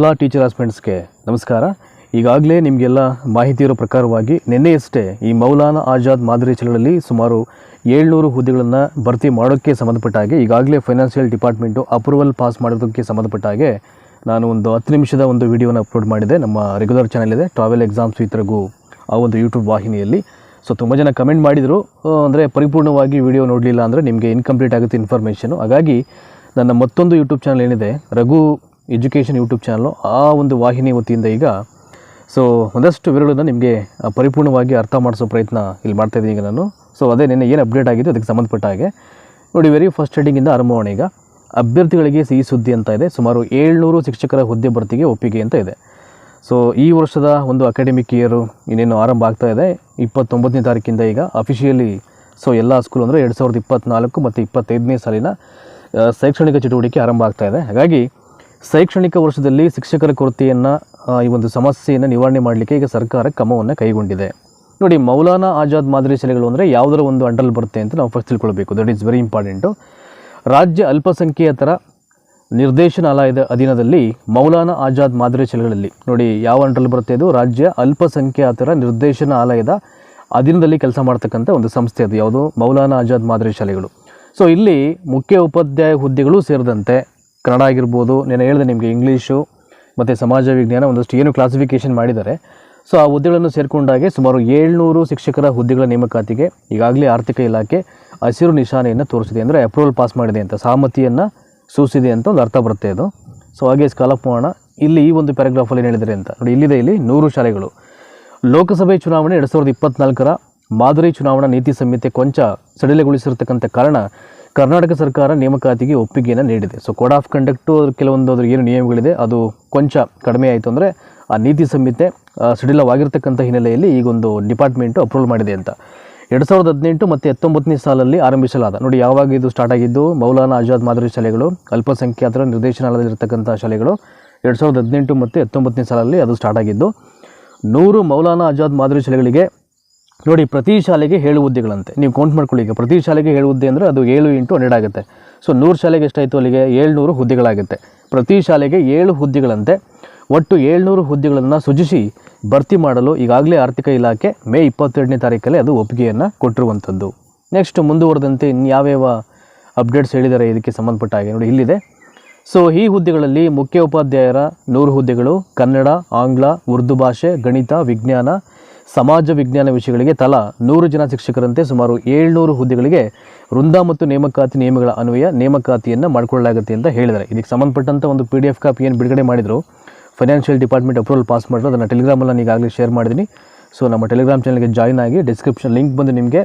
ಎಲ್ಲ ಟೀಚರ್ ಹಸ್ಬೆಂಡ್ಸ್ಗೆ ನಮಸ್ಕಾರ. ಈಗಾಗಲೇ ನಿಮಗೆಲ್ಲ ಮಾಹಿತಿ ಇರೋ ಪ್ರಕಾರವಾಗಿ ನಿನ್ನೆಯಷ್ಟೇ ಈ ಮೌಲಾನಾ ಆಜಾದ್ ಮಾದರಿ ಶಾಲೆಗಳಲ್ಲಿ ಸುಮಾರು ಏಳ್ನೂರು ಹುದ್ದೆಗಳನ್ನು ಭರ್ತಿ ಮಾಡೋಕ್ಕೆ ಸಂಬಂಧಪಟ್ಟ ಹಾಗೆ ಈಗಾಗಲೇ ಫೈನಾನ್ಷಿಯಲ್ ಡಿಪಾರ್ಟ್ಮೆಂಟು ಅಪ್ರೂವಲ್ ಪಾಸ್ ಮಾಡೋದಕ್ಕೆ ಸಂಬಂಧಪಟ್ಟ ಹಾಗೆ ನಾನು ಒಂದು ಹತ್ತು ನಿಮಿಷದ ಒಂದು ವಿಡಿಯೋನ ಅಪ್ಲೋಡ್ ಮಾಡಿದೆ. ನಮ್ಮ ರೆಗ್ಯುಲರ್ ಚಾನಲ್ ಇದೆ ಟ್ರಾವೆಲ್ ಎಕ್ಸಾಮ್ಸ್ ವಿತ್ ಆ ಒಂದು ಯೂಟ್ಯೂಬ್ ವಾಹಿನಿಯಲ್ಲಿ. ಸೊ ತುಂಬ ಜನ ಕಮೆಂಟ್ ಮಾಡಿದರು. ಅಂದರೆ ಪರಿಪೂರ್ಣವಾಗಿ ವಿಡಿಯೋ ನೋಡಲಿಲ್ಲ ಅಂದರೆ ನಿಮಗೆ ಇನ್ಕಂಪ್ಲೀಟ್ ಆಗುತ್ತೆ ಇನ್ಫಾರ್ಮೇಷನು ಹಾಗಾಗಿ ನನ್ನ ಮತ್ತೊಂದು ಯೂಟ್ಯೂಬ್ ಚಾನಲ್ ಏನಿದೆ ರಘು ಎಜುಕೇಷನ್ ಯೂಟ್ಯೂಬ್ ಚಾನಲು ಆ ಒಂದು ವಾಹಿನಿ ವತಿಯಿಂದ ಈಗ ಸೊ ಒಂದಷ್ಟು ವಿವರಗಳನ್ನು ನಿಮಗೆ ಪರಿಪೂರ್ಣವಾಗಿ ಅರ್ಥ ಮಾಡಿಸೋ ಪ್ರಯತ್ನ ಇಲ್ಲಿ ಮಾಡ್ತಾ ಇದ್ದೀನಿ ಈಗ ನಾನು. ಸೊ ಅದೇ ನಿನ್ನೆ ಏನು ಅಪ್ಡೇಟ್ ಆಗಿದೆ ಅದಕ್ಕೆ ಸಂಬಂಧಪಟ್ಟ ಹಾಗೆ. ನೋಡಿ ವೆರಿ ಫಸ್ಟ್ ಹೆಡಿಂಗಿಂದ ಆರಂಭ ಮಾಡೋಣ ಈಗ. ಅಭ್ಯರ್ಥಿಗಳಿಗೆ ಸಿಹಿ ಸುದ್ದಿ ಅಂತ ಇದೆ. ಸುಮಾರು ಏಳ್ನೂರು ಶಿಕ್ಷಕರ ಹುದ್ದೆ ಭರ್ತಿಗೆ ಒಪ್ಪಿಗೆ ಅಂತ ಇದೆ. ಸೊ ಈ ವರ್ಷದ ಒಂದು ಅಕಾಡೆಮಿಕ್ ಇಯರು ಇನ್ನೇನು ಆರಂಭ ಆಗ್ತಾ ಇದೆ. ಇಪ್ಪತ್ತೊಂಬತ್ತನೇ ತಾರೀಕಿಂದ ಈಗ ಅಫಿಷಿಯಲಿ ಸೊ ಎಲ್ಲ ಸ್ಕೂಲ್ ಅಂದರೆ ಎರಡು ಸಾವಿರದ ಇಪ್ಪತ್ತ್ನಾಲ್ಕು ಮತ್ತು ಇಪ್ಪತ್ತೈದನೇ ಸಾಲಿನ ಶೈಕ್ಷಣಿಕ ಚಟುವಟಿಕೆ ಆರಂಭ ಆಗ್ತಾ ಇದೆ. ಹಾಗಾಗಿ ಶೈಕ್ಷಣಿಕ ವರ್ಷದಲ್ಲಿ ಶಿಕ್ಷಕರ ಕೊರತೆಯನ್ನು ಈ ಒಂದು ಸಮಸ್ಯೆಯನ್ನು ನಿವಾರಣೆ ಮಾಡಲಿಕ್ಕೆ ಈಗ ಸರ್ಕಾರ ಕ್ರಮವನ್ನು ಕೈಗೊಂಡಿದೆ. ನೋಡಿ, ಮೌಲಾನಾ ಆಜಾದ್ ಮಾದರಿ ಶಾಲೆಗಳು ಅಂದರೆ ಯಾವುದರ ಒಂದು ಅಂಡಲ್ ಬರುತ್ತೆ ಅಂತ ನಾವು ಫಸ್ಟ್ ತಿಳ್ಕೊಳ್ಬೇಕು. ದಟ್ ಈಸ್ ವೆರಿ ಇಂಪಾರ್ಟೆಂಟು ರಾಜ್ಯ ಅಲ್ಪಸಂಖ್ಯಾತರ ನಿರ್ದೇಶನಾಲಯದ ಅಧೀನದಲ್ಲಿ ಮೌಲಾನಾ ಆಜಾದ್ ಮಾದರಿ ಶಾಲೆಗಳಲ್ಲಿ, ನೋಡಿ, ಯಾವ ಅಂಡರಲ್ಲಿ ಬರುತ್ತೆ ಇದು ರಾಜ್ಯ ಅಲ್ಪಸಂಖ್ಯಾತರ ನಿರ್ದೇಶನಾಲಯದ ಅಧೀನದಲ್ಲಿ ಕೆಲಸ ಮಾಡ್ತಕ್ಕಂಥ ಒಂದು ಸಂಸ್ಥೆ ಅದು, ಯಾವುದು? ಮೌಲಾನಾ ಆಜಾದ್ ಮಾದರಿ ಶಾಲೆಗಳು. ಸೊ ಇಲ್ಲಿ ಮುಖ್ಯ ಉಪಾಧ್ಯಾಯ ಹುದ್ದೆಗಳು ಸೇರಿದಂತೆ ಕನ್ನಡ ಆಗಿರ್ಬೋದು ನಾನು ಹೇಳಿದೆ ನಿಮಗೆ ಇಂಗ್ಲೀಷು ಮತ್ತು ಸಮಾಜ ವಿಜ್ಞಾನ ಒಂದಷ್ಟು ಏನು ಕ್ಲಾಸಿಫಿಕೇಷನ್ ಮಾಡಿದ್ದಾರೆ. ಸೊ ಆ ಹುದ್ದೆಗಳನ್ನು ಸೇರಿಕೊಂಡಾಗೆ ಸುಮಾರು ಏಳ್ನೂರು ಶಿಕ್ಷಕರ ಹುದ್ದೆಗಳ ನೇಮಕಾತಿಗೆ ಈಗಾಗಲೇ ಆರ್ಥಿಕ ಇಲಾಖೆ ಹಸಿರು ನಿಶಾನೆಯನ್ನು ತೋರಿಸಿದೆ ಅಂದರೆ ಅಪ್ರೂವಲ್ ಪಾಸ್ ಮಾಡಿದೆ ಅಂತ ಸಹಮತಿಯನ್ನು ಸೂಚಿಸಿದೆ ಅಂತ ಒಂದು ಅರ್ಥ ಬರುತ್ತೆ ಅದು. ಸೊ ಹಾಗೆ ಸ್ಕಾಲಪ್ ಮಾಡೋಣ ಇಲ್ಲಿ ಈ ಒಂದು ಪ್ಯಾರಾಗ್ರಾಫಲ್ಲಿ ಏನು ಹೇಳಿದರೆ ಅಂತ ನೋಡಿ, ಇಲ್ಲಿದೆ ಇಲ್ಲಿ ನೂರು ಶಾಲೆಗಳು. ಲೋಕಸಭೆ ಚುನಾವಣೆ ಎರಡು ಸಾವಿರದ ಇಪ್ಪತ್ನಾಲ್ಕರ ಮಾದರಿ ಚುನಾವಣಾ ನೀತಿ ಸಂಹಿತೆ ಕೊಂಚ ಸಡಿಲಗೊಳಿಸಿರ್ತಕ್ಕಂಥ ಕಾರಣ ಕರ್ನಾಟಕ ಸರ್ಕಾರ ನೇಮಕಾತಿಗೆ ಒಪ್ಪಿಗೆಯನ್ನು ನೀಡಿದೆ. ಸೊ ಕೋಡ್ ಆಫ್ ಕಂಡಕ್ಟು ಕೆಲವೊಂದು ಅದ್ರ ಏನು ನಿಯಮಗಳಿದೆ, ಅದು ಕೊಂಚ ಕಡಿಮೆ ಆಯಿತು ಅಂದರೆ ಆ ನೀತಿ ಸಂಹಿತೆ ಸಡಿಲವಾಗಿರ್ತಕ್ಕಂಥ ಹಿನ್ನೆಲೆಯಲ್ಲಿ ಈಗೊಂದು ಡಿಪಾರ್ಟ್ಮೆಂಟು ಅಪ್ರೂವಲ್ ಮಾಡಿದೆ ಅಂತ. ಎರಡು ಸಾವಿರದ ಹದಿನೆಂಟು ಮತ್ತು ಹತ್ತೊಂಬತ್ತನೇ ಸಾಲಲ್ಲಿ ಆರಂಭಿಸಲಾದ, ನೋಡಿ ಯಾವಾಗ ಇದು ಸ್ಟಾರ್ಟ್ ಆಗಿದ್ದು, ಮೌಲಾನಾ ಆಜಾದ್ ಮಾದರಿ ಶಾಲೆಗಳು, ಅಲ್ಪಸಂಖ್ಯಾತರ ನಿರ್ದೇಶನಾಲಯದಲ್ಲಿರ್ತಕ್ಕಂಥ ಶಾಲೆಗಳು, ಎರಡು ಸಾವಿರದ ಹದಿನೆಂಟು ಮತ್ತು ಹತ್ತೊಂಬತ್ತನೇ ಸಾಲಲ್ಲಿ ಅದು ಸ್ಟಾರ್ಟ್ ಆಗಿದ್ದು, ನೂರು ಮೌಲಾನಾ ಆಜಾದ್ ಮಾದರಿ ಶಾಲೆಗಳಿಗೆ ನೋಡಿ, ಪ್ರತಿ ಶಾಲೆಗೆ ಹೇಳು ಹುದ್ದೆಗಳಂತೆ. ನೀವು ಕೌಂಟ್ ಮಾಡ್ಕೊಳ್ಳಿ ಈಗ. ಪ್ರತಿ ಶಾಲೆಗೆ ಹೇಳು ಹುದ್ದೆ ಅಂದರೆ ಅದು ಏಳು ಇಂಟು ಹನ್ನೆರಡು ಆಗುತ್ತೆ. ಸೊ ನೂರು ಶಾಲೆಗೆ ಎಷ್ಟಾಯಿತು ಅಲ್ಲಿಗೆ? ಏಳ್ನೂರು ಹುದ್ದೆಗಳಾಗುತ್ತೆ. ಪ್ರತಿ ಶಾಲೆಗೆ ಏಳು ಹುದ್ದೆಗಳಂತೆ. ಒಟ್ಟು ಏಳ್ನೂರು ಹುದ್ದೆಗಳನ್ನು ಸೃಜಿಸಿ ಭರ್ತಿ ಮಾಡಲು ಈಗಾಗಲೇ ಆರ್ಥಿಕ ಇಲಾಖೆ ಮೇ ಇಪ್ಪತ್ತೆರಡನೇ ತಾರೀಕಲ್ಲಿ ಅದು ಒಪ್ಪಿಗೆಯನ್ನು ಕೊಟ್ಟಿರುವಂಥದ್ದು. ನೆಕ್ಸ್ಟ್ ಮುಂದುವರೆದಂತೆ ಇನ್ಯಾವ್ಯಾವ ಅಪ್ಡೇಟ್ಸ್ ಹೇಳಿದ್ದಾರೆ ಇದಕ್ಕೆ ಸಂಬಂಧಪಟ್ಟ ಹಾಗೆ ನೋಡಿ, ಇಲ್ಲಿದೆ. ಸೊ ಈ ಹುದ್ದೆಗಳಲ್ಲಿ ಮುಖ್ಯ ಉಪಾಧ್ಯಾಯರ ನೂರು ಹುದ್ದೆಗಳು, ಕನ್ನಡ, ಆಂಗ್ಲ, ಉರ್ದು ಭಾಷೆ, ಗಣಿತ, ವಿಜ್ಞಾನ ಸಮಾಜ ವಿಜ್ಞಾನ ವಿಷಯಗಳಿಗೆ ತಲಾ ನೂರು ಜನ ಶಿಕ್ಷಕರಂತೆ ಸುಮಾರು ಏಳ್ನೂರು ಹುದ್ದೆಗಳಿಗೆ ವೃಂದ ಮತ್ತು ನೇಮಕಾತಿ ನಿಯಮಗಳ ಅನ್ವಯ ನೇಮಕಾತಿಯನ್ನು ಮಾಡಿಕೊಳ್ಳಲಾಗುತ್ತೆ ಅಂತ ಹೇಳಿದ್ದಾರೆ. ಇದಕ್ಕೆ ಸಂಬಂಧಪಟ್ಟಂಥ ಒಂದು ಪಿ ಡಿ ಎಫ್ ಕಾಪಿ ಏನು ಬಿಡುಗಡೆ ಮಾಡಿದರು ಫೈನಾನ್ಷಿಯಲ್ ಡಿಪಾರ್ಟ್ಮೆಂಟ್ ಅಪ್ರೂವಲ್ ಪಾಸ್ ಮಾಡಿದ್ರು. ಅದನ್ನು ಟೆಲಿಗ್ರಾಮಲ್ಲಿ ನಾನು ಈಗಾಗಲೇ ಶೇರ್ ಮಾಡಿದ್ದೀನಿ ಸೊ ನಮ್ಮ ಟೆಲಿಗ್ರಾಮ್ ಚಾನಲ್ಗೆ ಜಾಯ್ನ್ ಆಗಿ ಡಿಸ್ಕ್ರಿಪ್ಷನ್ ಲಿಂಕ್ ಬಂದು ನಿಮಗೆ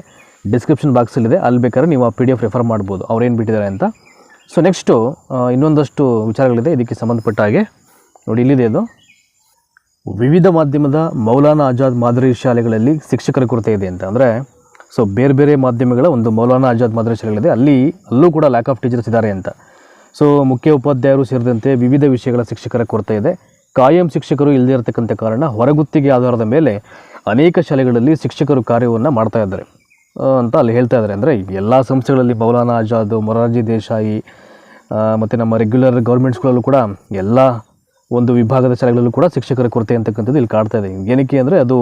ಡಿಸ್ಕ್ರಿಪ್ಷನ್ ಬಾಕ್ಸಲ್ಲಿದೆ ಅಲ್ಲಿ ಬೇಕಾದ್ರೆ ನೀವು ಆ ಪಿ ಡಿ ಎಫ್ ರೆಫರ್ ಮಾಡ್ಬೋದು. ಅವ್ರೇನು ಬಿಟ್ಟಿದ್ದಾರೆ ಅಂತ. ಸೊ ನೆಕ್ಸ್ಟು ಇನ್ನೊಂದಷ್ಟು ವಿಚಾರಗಳಿದೆ. ಇದಕ್ಕೆ ಸಂಬಂಧಪಟ್ಟ ಹಾಗೆ. ನೋಡಿ, ಇಲ್ಲಿದೆ ಅದು. ವಿವಿಧ ಮಾಧ್ಯಮದ ಮೌಲಾನಾ ಆಜಾದ್ ಮಾದರಿ ಶಾಲೆಗಳಲ್ಲಿ ಶಿಕ್ಷಕರ ಕೊರತೆ ಇದೆ ಅಂತ ಅಂದರೆ ಸೊ ಬೇರೆ ಬೇರೆ ಮಾಧ್ಯಮಗಳ ಒಂದು ಮೌಲಾನಾ ಆಜಾದ್ ಮಾದರಿ ಶಾಲೆಗಳಿದೆ. ಅಲ್ಲಿ ಅಲ್ಲೂ ಕೂಡ ಲ್ಯಾಕ್ ಆಫ್ ಟೀಚರ್ಸ್ ಇದ್ದಾರೆ ಅಂತ. ಸೊ ಮುಖ್ಯ ಉಪಾಧ್ಯಾಯರು ಸೇರಿದಂತೆ ವಿವಿಧ ವಿಷಯಗಳ ಶಿಕ್ಷಕರ ಕೊರತೆ ಇದೆ. ಕಾಯಂ ಶಿಕ್ಷಕರು ಇಲ್ಲದೇ ಇರತಕ್ಕಂಥ ಕಾರಣ ಹೊರಗುತ್ತಿಗೆ ಆಧಾರದ ಮೇಲೆ ಅನೇಕ ಶಾಲೆಗಳಲ್ಲಿ ಶಿಕ್ಷಕರು ಕಾರ್ಯವನ್ನು ಮಾಡ್ತಾ ಇದ್ದಾರೆ. ಅಂತ ಅಲ್ಲಿ ಹೇಳ್ತಾ ಇದ್ದಾರೆ ಅಂದರೆ ಎಲ್ಲ ಸಂಸ್ಥೆಗಳಲ್ಲಿ ಮೌಲಾನಾ ಆಜಾದ್, ಮೊರಾರ್ಜಿ ದೇಸಾಯಿ ಮತ್ತು ನಮ್ಮ ರೆಗ್ಯುಲರ್ ಗೌರ್ಮೆಂಟ್ ಸ್ಕೂಲಲ್ಲೂ ಕೂಡ ಎಲ್ಲ ಒಂದು ವಿಭಾಗದ ಶಾಲೆಗಳಲ್ಲೂ ಕೂಡ ಶಿಕ್ಷಕರ ಕೊರತೆ ಅಂತಕ್ಕಂಥದ್ದು ಇಲ್ಲಿ ಕಾಡ್ತಾ ಇದೆ. ಏನಕ್ಕೆ ಅಂದರೆ ಅದು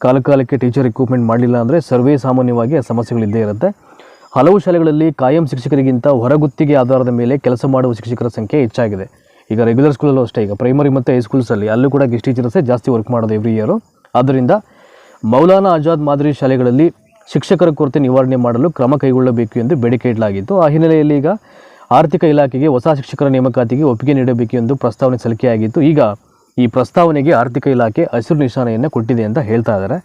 ಕಾಲಕಾಲಕ್ಕೆ ಟೀಚರ್ ಇಕ್ವಿಪ್ಮೆಂಟ್ ಮಾಡಲಿಲ್ಲ ಅಂದರೆ ಸರ್ವೇ ಸಾಮಾನ್ಯವಾಗಿ ಆ ಸಮಸ್ಯೆಗಳಿದ್ದೇ ಇರುತ್ತೆ. ಹಲವು ಶಾಲೆಗಳಲ್ಲಿ ಕಾಯಂ ಶಿಕ್ಷಕರಿಗಿಂತ ಹೊರಗುತ್ತಿಗೆ ಆಧಾರದ ಮೇಲೆ ಕೆಲಸ ಮಾಡುವ ಶಿಕ್ಷಕರ ಸಂಖ್ಯೆ ಹೆಚ್ಚಾಗಿದೆ. ಈಗ ರೆಗ್ಯುಲರ್ ಸ್ಕೂಲಲ್ಲೂ ಅಷ್ಟೇ, ಈಗ ಪ್ರೈಮರಿ ಮತ್ತು ಹೈಸ್ಕೂಲ್ಸಲ್ಲಿ ಅಲ್ಲೂ ಕೂಡ ಗೆಸ್ಟ್ ಟೀಚರ್ಸೇ ಜಾಸ್ತಿ ವರ್ಕ್ ಮಾಡೋದು ಎವ್ರಿ ಇಯರು ಆದ್ದರಿಂದ ಮೌಲಾನಾ ಆಜಾದ್ ಮಾದರಿ ಶಾಲೆಗಳಲ್ಲಿ ಶಿಕ್ಷಕರ ಕೊರತೆ ನಿವಾರಣೆ ಮಾಡಲು ಕ್ರಮ ಕೈಗೊಳ್ಳಬೇಕು ಎಂದು ಬೇಡಿಕೆ ಇಡಲಾಗಿತ್ತು. ಆ ಹಿನ್ನೆಲೆಯಲ್ಲಿ ಈಗ ಆರ್ಥಿಕ ಇಲಾಖೆಗೆ ಹೊಸ ಶಿಕ್ಷಕರ ನೇಮಕಾತಿಗೆ ಒಪ್ಪಿಗೆ ನೀಡಬೇಕು ಎಂದು ಪ್ರಸ್ತಾವನೆ ಸಲ್ಲಿಕೆಯಾಗಿತ್ತು. ಈಗ ಈ ಪ್ರಸ್ತಾವನೆಗೆ ಆರ್ಥಿಕ ಇಲಾಖೆ ಹಸಿರು ನಿಶಾನೆಯನ್ನು ಕೊಟ್ಟಿದೆ ಅಂತ ಹೇಳ್ತಾ ಇದ್ದಾರೆ.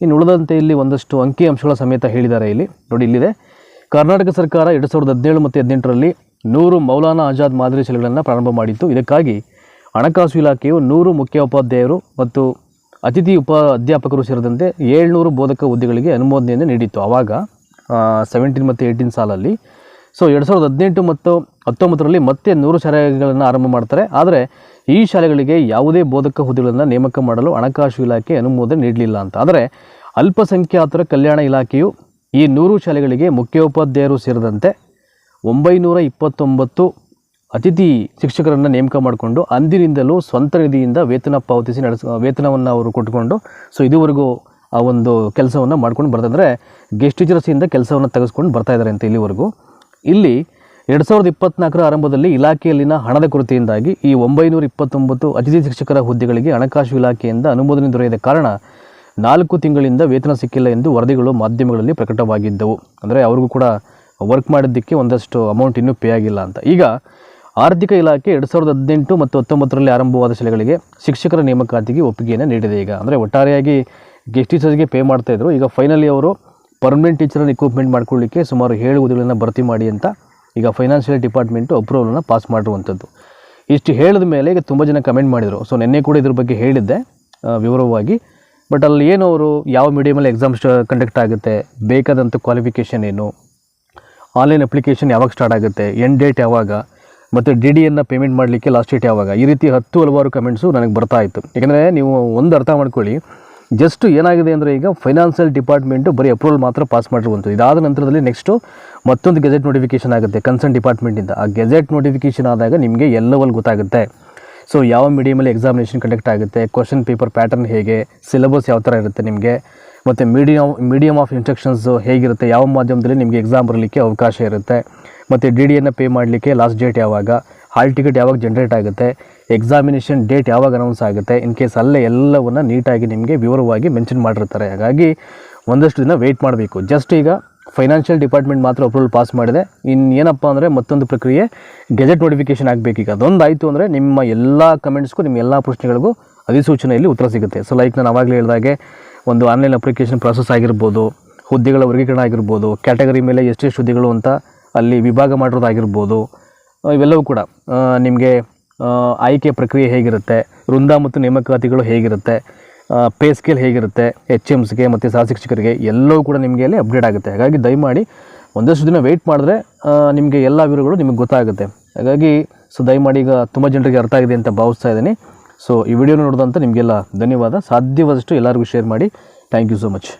ಇನ್ನು ಉಳಿದಂತೆ ಇಲ್ಲಿ ಒಂದಷ್ಟು ಅಂಕಿ ಅಂಶಗಳ ಸಮೇತ ಹೇಳಿದ್ದಾರೆ ಇಲ್ಲಿ. ನೋಡಿ, ಇಲ್ಲಿದೆ. ಕರ್ನಾಟಕ ಸರ್ಕಾರ ಎರಡು ಸಾವಿರದ ಹದಿನೇಳು ಮತ್ತು ಹದಿನೆಂಟರಲ್ಲಿ ನೂರು ಮೌಲಾನಾ ಆಜಾದ್ ಮಾದರಿ ಶಾಲೆಗಳನ್ನು ಪ್ರಾರಂಭ ಮಾಡಿತ್ತು. ಇದಕ್ಕಾಗಿ ಹಣಕಾಸು ಇಲಾಖೆಯು ನೂರು ಮುಖ್ಯ ಉಪಾಧ್ಯಾಯರು ಮತ್ತು ಅತಿಥಿ ಉಪ ಅಧ್ಯಾಪಕರು ಸೇರಿದಂತೆ ಏಳ್ನೂರು ಬೋಧಕ ಹುದ್ದೆಗಳಿಗೆ ಅನುಮೋದನೆಯನ್ನು ನೀಡಿತ್ತು. ಆವಾಗ ಸೆವೆಂಟೀನ್ ಮತ್ತು ಏಯ್ಟೀನ್ ಸಾಲಲ್ಲಿ ಸೊ ಎರಡು ಸಾವಿರದ ಹದಿನೆಂಟು ಮತ್ತು ಹತ್ತೊಂಬತ್ತರಲ್ಲಿ ಮತ್ತೆ ನೂರು ಶಾಲೆಗಳನ್ನು ಆರಂಭ ಮಾಡ್ತಾರೆ. ಆದರೆ ಈ ಶಾಲೆಗಳಿಗೆ ಯಾವುದೇ ಬೋಧಕ ಹುದ್ದೆಗಳನ್ನು ನೇಮಕ ಮಾಡಲು ಹಣಕಾಸು ಇಲಾಖೆ ಅನುಮೋದನೆ ನೀಡಲಿಲ್ಲ ಅಂತ. ಆದರೆ ಅಲ್ಪಸಂಖ್ಯಾತರ ಕಲ್ಯಾಣ ಇಲಾಖೆಯು ಈ ನೂರು ಶಾಲೆಗಳಿಗೆ ಮುಖ್ಯೋಪಾಧ್ಯಾಯರು ಸೇರಿದಂತೆ ಒಂಬೈನೂರ ಇಪ್ಪತ್ತೊಂಬತ್ತು ಅತಿಥಿ ಶಿಕ್ಷಕರನ್ನು ನೇಮಕ ಮಾಡಿಕೊಂಡು ಅಂದಿನಿಂದಲೂ ಸ್ವಂತ ನಿಧಿಯಿಂದ ವೇತನ ಪಾವತಿಸಿ ನಡೆಸ, ವೇತನವನ್ನು ಅವರು ಕೊಟ್ಟುಕೊಂಡು, ಸೊ ಇದುವರೆಗೂ ಆ ಒಂದು ಕೆಲಸವನ್ನು ಮಾಡ್ಕೊಂಡು ಬರ್ತಿದ್ರೆ ಗೆಸ್ಟ್ ಟೀಚರ್ಸಿಂದ ಕೆಲಸವನ್ನು ತೆಗೆಸ್ಕೊಂಡು ಬರ್ತಾ ಇದ್ದಾರೆ ಅಂತ ಇಲ್ಲಿವರೆಗೂ. ಇಲ್ಲಿ ಎರಡು ಸಾವಿರದ ಇಪ್ಪತ್ನಾಲ್ಕರ ಆರಂಭದಲ್ಲಿ ಇಲಾಖೆಯಲ್ಲಿನ ಹಣದ ಕೊರತೆಯಿಂದಾಗಿ ಈ ಒಂಬೈನೂರ ಇಪ್ಪತ್ತೊಂಬತ್ತು ಅತಿಥಿ ಶಿಕ್ಷಕರ ಹುದ್ದೆಗಳಿಗೆ ಹಣಕಾಸು ಇಲಾಖೆಯಿಂದ ಅನುಮೋದನೆ ದೊರೆಯದ ಕಾರಣ ನಾಲ್ಕು ತಿಂಗಳಿಂದ ವೇತನ ಸಿಕ್ಕಿಲ್ಲ ಎಂದು ವರದಿಗಳು ಮಾಧ್ಯಮಗಳಲ್ಲಿ ಪ್ರಕಟವಾಗಿದ್ದವು. ಅಂದರೆ ಅವ್ರಿಗೂ ಕೂಡ ವರ್ಕ್ ಮಾಡಿದ್ದಕ್ಕೆ ಒಂದಷ್ಟು ಅಮೌಂಟ್ ಇನ್ನೂ ಪೇ ಆಗಿಲ್ಲ ಅಂತ. ಈಗ ಆರ್ಥಿಕ ಇಲಾಖೆ ಎರಡು ಸಾವಿರದ ಹದಿನೆಂಟು ಮತ್ತು ಹತ್ತೊಂಬತ್ತರಲ್ಲಿ ಆರಂಭವಾದ ಶಾಲೆಗಳಿಗೆ ಶಿಕ್ಷಕರ ನೇಮಕಾತಿಗೆ ಒಪ್ಪಿಗೆಯನ್ನು ನೀಡಿದೆ ಈಗ. ಅಂದರೆ ಒಟ್ಟಾರೆಯಾಗಿ ಗೆಸ್ಟ್ ಟೀಚರ್ಸ್ಗೆ ಪೇ ಮಾಡ್ತಾಯಿದ್ರು ಈಗ ಫೈನಲಿ ಅವರು ಪರ್ಮನೆಂಟ್ ಟೀಚರನ್ನು ಇಕ್ವಿಪ್ಮೆಂಟ್ ಮಾಡ್ಕೊಳ್ಳಿಕ್ಕೆ ಸುಮಾರು ಏಳು ಹುದ್ದೆಗಳನ್ನು ಭರ್ತಿ ಮಾಡಿ ಅಂತ ಈಗ ಫೈನಾನ್ಷಿಯಲ್ ಡಿಪಾರ್ಟ್ಮೆಂಟು ಅಪ್ರೂವಲನ್ನು ಪಾಸ್ ಮಾಡಿರುವಂಥದ್ದು. ಇಷ್ಟು ಹೇಳಿದ ಮೇಲೆ ಈಗ ತುಂಬ ಜನ ಕಮೆಂಟ್ ಮಾಡಿದರು. ಸೊ ನಿನ್ನೆ ಕೂಡ ಇದ್ರ ಬಗ್ಗೆ ಹೇಳಿದ್ದೆ ವಿವರವಾಗಿ. ಬಟ್ ಅಲ್ಲಿ ಏನು ಅವರು, ಯಾವ ಮೀಡಿಯಮಲ್ಲಿ ಎಕ್ಸಾಮ್ ಕಂಡಕ್ಟ್ ಆಗುತ್ತೆ, ಬೇಕಾದಂಥ ಕ್ವಾಲಿಫಿಕೇಷನ್ ಏನು ಆನ್ಲೈನ್ ಅಪ್ಲಿಕೇಶನ್ ಯಾವಾಗ ಸ್ಟಾರ್ಟ್ ಆಗುತ್ತೆ ಎಂಡ್ ಡೇಟ್ ಯಾವಾಗ, ಮತ್ತು ಡಿ ಡಿಯನ್ನು ಪೇಮೆಂಟ್ ಮಾಡಲಿಕ್ಕೆ ಲಾಸ್ಟ್ ಡೇಟ್ ಯಾವಾಗ, ಈ ರೀತಿ ಹತ್ತು ಹಲವಾರು ಕಮೆಂಟ್ಸು ನನಗೆ ಬರ್ತಾ ಇತ್ತು. ಯಾಕಂದರೆ ನೀವು ಒಂದು ಅರ್ಥ ಮಾಡ್ಕೊಳ್ಳಿ ಜಸ್ಟ್ ಏನಾಗಿದೆ ಅಂದರೆ ಈಗ ಫೈನಾನ್ಷಿಯಲ್ ಡಿಪಾರ್ಟ್ಮೆಂಟು ಬರೀ ಅಪ್ರೂವಲ್ ಮಾತ್ರ ಪಾಸ್ ಮಾಡಿರುವಂಥದ್ದು. ಇದಾದ ನಂತರದಲ್ಲಿ ನೆಕ್ಸ್ಟು ಮತ್ತೊಂದು ಗೆಜೆಟ್ ನೋಟಿಫಿಕೇಷನ್ ಆಗುತ್ತೆ ಕನ್ಸರ್ನ್ ಡಿಪಾರ್ಟ್ಮೆಂಟಿಂದ ಆ ಗೆಜೆಟ್ ನೋಟಿಫಿಕೇಷನ್ ಆದಾಗ ನಿಮಗೆ ಎಲ್ಲವಲ್ಲಿ ಗೊತ್ತಾಗುತ್ತೆ. ಸೊ ಯಾವ ಮೀಡಿಯಮಲ್ಲಿ ಎಕ್ಸಾಮಿನೇಷನ್ ಕಂಡಕ್ಟ್ ಆಗುತ್ತೆ ಕ್ವಶನ್ ಪೇಪರ್ ಪ್ಯಾಟರ್ನ್ ಹೇಗೆ ಸಿಲೆಬಸ್ ಯಾವ ಥರ ಇರುತ್ತೆ ನಿಮಗೆ, ಮತ್ತು ಮೀಡಿಯಮ್ ಮೀಡಿಯಮ್ ಆಫ್ ಇನ್ಸ್ಟ್ರಕ್ಷನ್ಸು ಹೇಗಿರುತ್ತೆ, ಯಾವ ಮಾಧ್ಯಮದಲ್ಲಿ ನಿಮಗೆ ಎಕ್ಸಾಮ್ ಬರಲಿಕ್ಕೆ ಅವಕಾಶ ಇರುತ್ತೆ, ಮತ್ತು ಡಿ ಡಿಯನ್ನು ಪೇ ಮಾಡಲಿಕ್ಕೆ ಲಾಸ್ಟ್ ಡೇಟ್ ಯಾವಾಗ ಹಾಲ್ ಟಿಕೆಟ್ ಯಾವಾಗ ಜನ್ರೇಟ್ ಆಗುತ್ತೆ ಎಕ್ಸಾಮಿನೇಷನ್ ಡೇಟ್ ಯಾವಾಗ ಅನೌನ್ಸ್ ಆಗುತ್ತೆ ಇನ್ ಕೇಸ್ ಅಲ್ಲೇ ಎಲ್ಲವನ್ನು ನೀಟಾಗಿ ನಿಮಗೆ ವಿವರವಾಗಿ ಮೆನ್ಷನ್ ಮಾಡಿರ್ತಾರೆ. ಹಾಗಾಗಿ ಒಂದಷ್ಟು ದಿನ ವೆಯ್ಟ್ ಮಾಡಬೇಕು. ಜಸ್ಟ್ ಈಗ ಫೈನಾನ್ಷಿಯಲ್ ಡಿಪಾರ್ಟ್ಮೆಂಟ್ ಮಾತ್ರ ಅಪ್ರೂವಲ್ ಪಾಸ್ ಮಾಡಿದೆ. ಇನ್ನು ಏನಪ್ಪ ಅಂದರೆ ಮತ್ತೊಂದು ಪ್ರಕ್ರಿಯೆ ಗೆಜೆಟ್ ನೋಟಿಫಿಕೇಷನ್ ಆಗಬೇಕೀಗ. ಅದೊಂದು ಆಯಿತು ಅಂದರೆ ನಿಮ್ಮ ಎಲ್ಲ ಕಮೆಂಟ್ಸ್ಗೂ ನಿಮ್ಮ ಎಲ್ಲ ಪ್ರಶ್ನೆಗಳಿಗೂ ಅಧಿಸೂಚನೆಯಲ್ಲಿ ಉತ್ತರ ಸಿಗುತ್ತೆ. ಸೊ ಲೈಕ್ ನಾನು ಆವಾಗಲೇ ಹೇಳಿದಾಗೆ ಒಂದು ಆನ್ಲೈನ್ ಅಪ್ಲಿಕೇಶನ್ ಪ್ರಾಸೆಸ್ ಆಗಿರ್ಬೋದು, ಹುದ್ದೆಗಳ ವರ್ಗೀಕರಣ ಆಗಿರ್ಬೋದು ಕ್ಯಾಟಗರಿ ಮೇಲೆ ಎಷ್ಟೆಷ್ಟು ಹುದ್ದೆಗಳು ಅಂತ ಅಲ್ಲಿ ವಿಭಾಗ ಮಾಡಿರೋದಾಗಿರ್ಬೋದು, ಇವೆಲ್ಲವೂ ಕೂಡ ನಿಮಗೆ ಆಯ್ಕೆ ಪ್ರಕ್ರಿಯೆ ಹೇಗಿರುತ್ತೆ, ವೃಂದ ಮತ್ತು ನೇಮಕಾತಿಗಳು ಹೇಗಿರುತ್ತೆ ಪೇ ಸ್ಕೇಲ್ ಹೇಗಿರುತ್ತೆ ಎಚ್ ಎಮ್ಸ್ಗೆ ಮತ್ತು ಸಹ ಶಿಕ್ಷಕರಿಗೆ ಎಲ್ಲವೂ ಕೂಡ ನಿಮಗೆ ಅಲ್ಲಿ ಅಪ್ಡೇಟ್ ಆಗುತ್ತೆ. ಹಾಗಾಗಿ ದಯಮಾಡಿ ಒಂದಷ್ಟು ದಿನ ವೆಯ್ಟ್ ಮಾಡಿದ್ರೆ ನಿಮಗೆ ಎಲ್ಲ ವಿವರಗಳು ನಿಮಗೆ ಗೊತ್ತಾಗುತ್ತೆ. ಹಾಗಾಗಿ ಸೊ ದಯಮಾಡಿ ಈಗ ತುಂಬ ಜನರಿಗೆ ಅರ್ಥ ಆಗಿದೆ ಅಂತ ಭಾವಿಸ್ತಾ ಇದ್ದೀನಿ. ಸೊ ಈ ವಿಡಿಯೋನ ನೋಡಿದಂಥ ನಿಮಗೆಲ್ಲ ಧನ್ಯವಾದ. ಸಾಧ್ಯವಾದಷ್ಟು ಎಲ್ಲರಿಗೂ ಶೇರ್ ಮಾಡಿ. Thank you so much